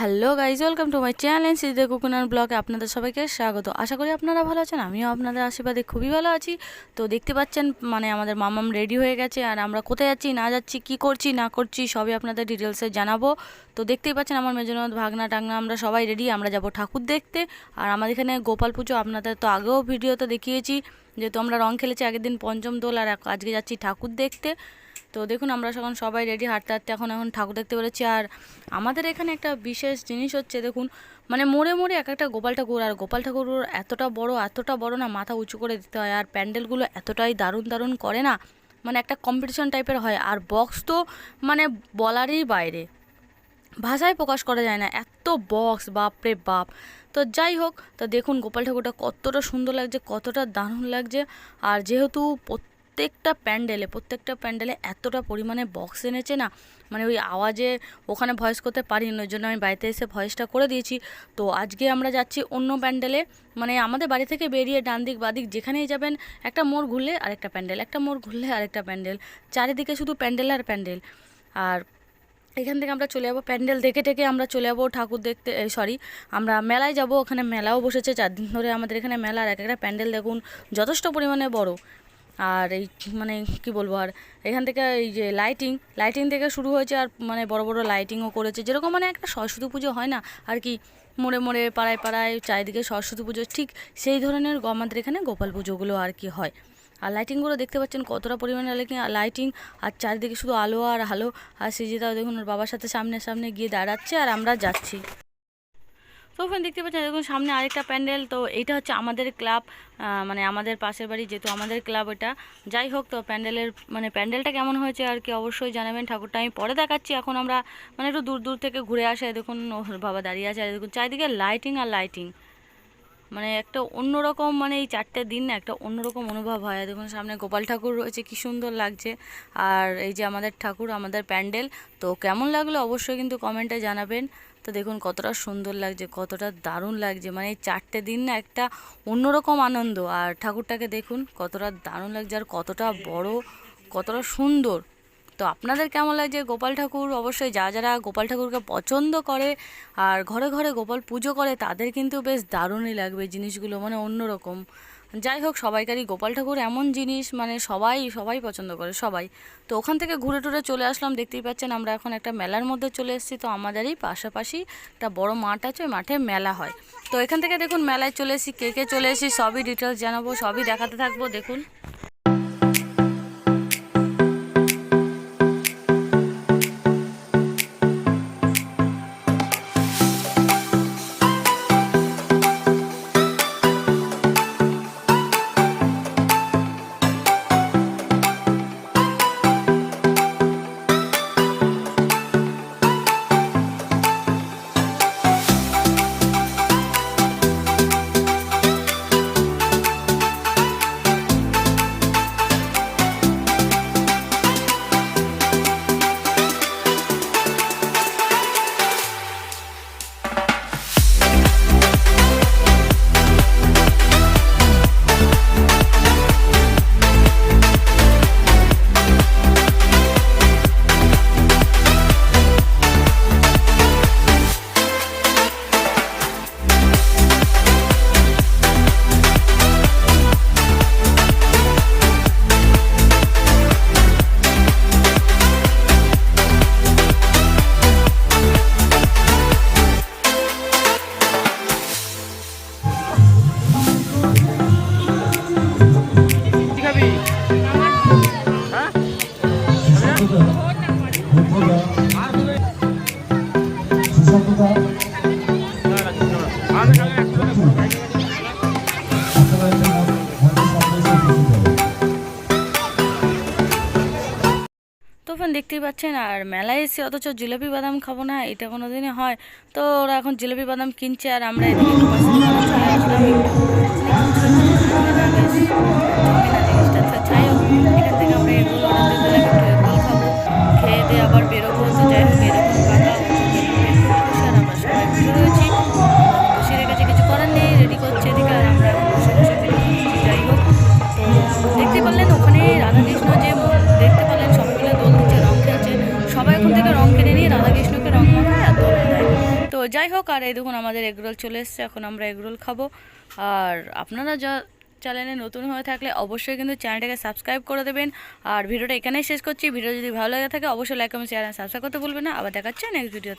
Hello guys welcome to my channel সিদ্ধে কুকুনার ব্লগে আপনাদের সবাইকে স্বাগত। আশা করি আপনারা ভালো আছেন, আমিও আপনাদের আশীর্বাদে খুবই ভালো আছি। তো দেখতে পাচ্ছেন মানে আমাদের মামাম রেডি হয়ে গেছে, আর আমরা কোথায় যাচ্ছি, না যাচ্ছি, কি করছি, না করছি, সবই আপনাদের ডিটেলসে জানাব। তো দেখতেই পাচ্ছেন আমার মেজনদ ভাগনা টাগনা আমরা সবাই রেডি, আমরা যাব ঠাকুর দেখতে। আর আমাদের এখানে গোপাল পুজো, আপনাদের তো আগেও ভিডিওতে দেখিয়েছি যেহেতু আমরা রং খেলেছি, আগের দিন পঞ্চম দোল, আর আজকে যাচ্ছি ঠাকুর দেখতে। তো দেখুন, আমরা এখন সবাই রেডি হাঁটতে হাঁটতে এখন এখন ঠাকুর দেখতে পেরেছি আর আমাদের এখানে একটা বিশেষ জিনিস হচ্ছে, দেখুন মানে মোড়ে মোড়ে এক একটা গোপাল ঠাকুর, আর গোপাল ঠাকুর এতটা বড় এতটা বড় না, মাথা উঁচু করে দিতে হয়। আর প্যান্ডেলগুলো এতটাই দারুণ দারুণ করে না মানে একটা কম্পিটিশন টাইপের হয়। আর বক্স তো মানে বলারই বাইরে। ভাষায় প্রকাশ করা যায় না। এত বক্স বাপরে বাপ। তো যাই হোক, তো দেখুন, গোপাল ঠাকুরটা কতটা সুন্দর লাগছে, কতটা দারুণ লাগছে। আর যেহেতু প্রত্যেকটা প্যান্ডেলে প্রত্যেকটা প্যান্ডেলে এতটা পরিমাণে বক্স এনেছে না মানে ওই আওয়াজে ওখানে ভয়েস করতে পারি না ওই জন্য আমি বাড়িতে এসে ভয়েসটা করে দিয়েছি। তো আজকে আমরা যাচ্ছি অন্য প্যান্ডেলে মানে আমাদের বাড়ি থেকে বেরিয়ে ডান দিক বাদিক যেখানেই যাবেন, একটা মোড় ঘুরলে আরেকটা প্যান্ডেল, একটা মোড় ঘুরলে আরেকটা প্যান্ডেল, চারিদিকে শুধু প্যান্ডেল আর প্যান্ডেল। আর এখান থেকে আমরা চলে যাব, প্যান্ডেল দেখে টেকে আমরা চলে যাব ঠাকুর দেখতে সরি আমরা মেলায় যাব, ওখানে মেলাও বসেছে চার দিন ধরে আমাদের এখানে মেলা আর এক একটা প্যান্ডেল দেখুন, যথেষ্ট পরিমাণে বড়। আর এই মানে কি বলব, আর এখান থেকে এই যে লাইটিং লাইটিং থেকে শুরু হয়েছে আর মানে বড় বড় লাইটিংও করেছে। যেরকম মানে একটা সরস্বতী পুজো হয় না, আর কি মোড়ে মোড়ে, পাড়ায় পাড়ায়, চারিদিকে সরস্বতী পুজো, ঠিক সেই ধরনের আমাদের এখানে গোপাল পুজোগুলো আর কি হয়। আর লাইটিংগুলো দেখতে পাচ্ছেন কতটা পরিমাণে লাইটিং লাইটিং আর চারিদিকে শুধু আলো আর আলো, আর সৃজিতাও দেখুন ওর বাবার সাথে সামনে সামনে গিয়ে দাঁড়াচ্ছে আর আমরা যাচ্ছি। তো ওখানে দেখতে পাচ্ছেন দেখুন সামনে আরেকটা প্যান্ডেল, তো এইটা হচ্ছে আমাদের ক্লাব মানে আমাদের পাশের বাড়ি যেহেতু আমাদের ক্লাব এটা। যাই হোক, তো প্যান্ডেলের মানে প্যান্ডেলটা কেমন হয়েছে আর কি অবশ্যই জানাবেন। ঠাকুরটা আমি পরে দেখাচ্ছি, এখন আমরা মানে একটু দূর দূর থেকে ঘুরে আসে দেখুন, ওর বাবা দাঁড়িয়ে আছে আর দেখুন, চারিদিকে লাইটিং আর লাইটিং। মানে একটা অন্যরকম মানে এই চারটে দিন না, একটা অন্যরকম অনুভব হয় দেখুন, সামনে গোপাল ঠাকুর রয়েছে, কি সুন্দর লাগছে। আর এই যে আমাদের ঠাকুর, আমাদের প্যান্ডেল, তো কেমন লাগল অবশ্যই কিন্তু কমেন্টে জানাবেন। তো দেখুন কতটা সুন্দর লাগছে, কতটা দারুণ লাগছে। মানে এই চারটে দিন না একটা অন্যরকম আনন্দ। আর ঠাকুরটাকে দেখুন কতটা দারুণ লাগছে আর কতটা বড়, কতটা সুন্দর। তো আপনাদের কেমন লাগছে গোপাল ঠাকুর? অবশ্যই যা যারা গোপাল ঠাকুরকে পছন্দ করে আর ঘরে ঘরে গোপাল পুজো করে, তাদের কিন্তু বেশ দারুণই লাগবে জিনিসগুলো মানে অন্যরকম। যাই হোক, সবাইকারই গোপাল ঠাকুর এমন জিনিস মানে সবাই সবাই পছন্দ করে, সবাই। তো ওখান থেকে ঘুরে টুরে চলে আসলাম, দেখতেই পাচ্ছেন আমরা এখন একটা মেলার মধ্যে চলে এসেছি। তো আমাদেরই পাশাপাশি একটা বড় মাঠ আছে, ওই মাঠে মেলা হয়। তো এখান থেকে দেখুন, মেলায় চলে এসেছি, কে কে চলে এসেছি, সবই ডিটেলস জানাব, সবই দেখাতে থাকব, দেখুন। তো ফ্রেন্ড দেখতেই পাচ্ছেন, আর মেলায় এসে অথচ জিলাপি বাদাম খাব না, এটা কোনো দিনে হয়। তো ওরা এখন জিলাপি বাদাম কিনছে, আর আমরা এদিকে যাই হোক, আর এই দেখুন আমাদের এগরোল চলে এসছে, এখন আমরা এগরোল খাব। আর আপনারা যা চ্যানেলে নতুন হয়ে থাকলে অবশ্যই কিন্তু চ্যানেলটাকে সাবস্ক্রাইব করে দেবেন। আর ভিডিওটা এখানেই শেষ করছি। ভিডিও যদি ভালো লাগে থাকে, অবশ্যই লাইক কমেন্ট শেয়ার সাবস্ক্রাইব করতে ভুলবেন না। আবার দেখাচ্ছে নেক্সট ভিডিও